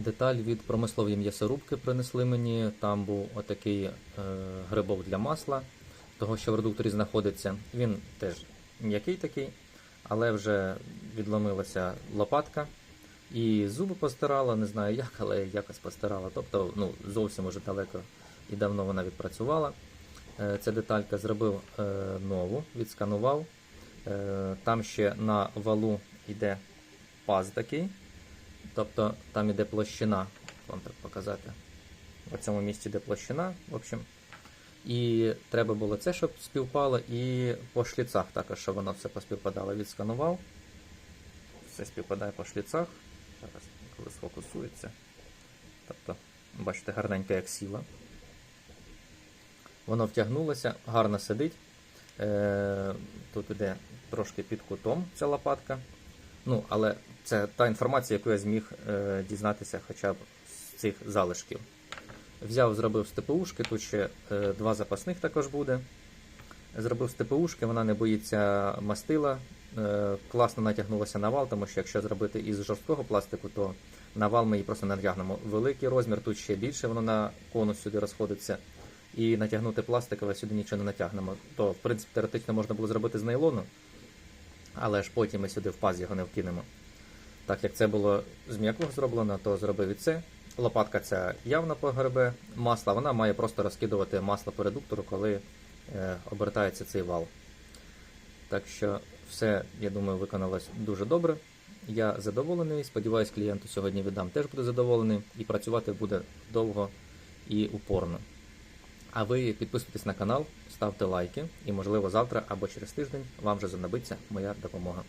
Деталь від промислової м'ясорубки принесли мені. Там був отакий е, грибок для масла, того, що в редукторі знаходиться. Він теж м'який такий, але вже відломилася лопатка. І зуби постирала, не знаю як, але якось постирала. Тобто, ну, зовсім уже далеко і давно вона відпрацювала. Е, Ця деталька зробив е, нову, відсканував. Е, Там ще на валу йде паз такий. Тобто там іде площина, вам так показати. В цьому місці йде площина, в общем. І треба було це, щоб співпало, і по шліцах також, щоб воно все поспівпадало. Відсканував. Все співпадає по шліцах. Зараз, коли сфокусується. Тобто, бачите, гарненько як сіла. Воно втягнулося, гарно сидить. Е, Тут іде трошки під кутом ця лопатка. Ну, але це та інформація, яку я зміг е, дізнатися хоча б з цих залишків. Взяв, зробив з ТПУшки, тут ще е, два запасних також буде. Зробив з ТПУшки, вона не боїться мастила. Е, класно натягнулася на вал, тому що якщо зробити із жорсткого пластику, то на вал ми її просто не натягнемо. Великий розмір, тут ще більше, воно на конус сюди розходиться. І натягнути пластикове сюди нічого не натягнемо. То, в принципі, теоретично можна було зробити з нейлону, але ж потім ми сюди в паз його не вкинемо. Так як це було з м'якого зроблено, то зробив і це. Лопатка ця явно погребе масла, вона має просто розкидувати масло по редуктору, коли е, обертається цей вал. Так що все, я думаю, виконалось дуже добре. Я задоволений. Сподіваюсь, клієнту сьогодні віддам теж буде задоволений і працювати буде довго і упорно. А ви підписуйтесь на канал, ставте лайки, і, можливо, завтра або через тиждень вам вже знадобиться моя допомога.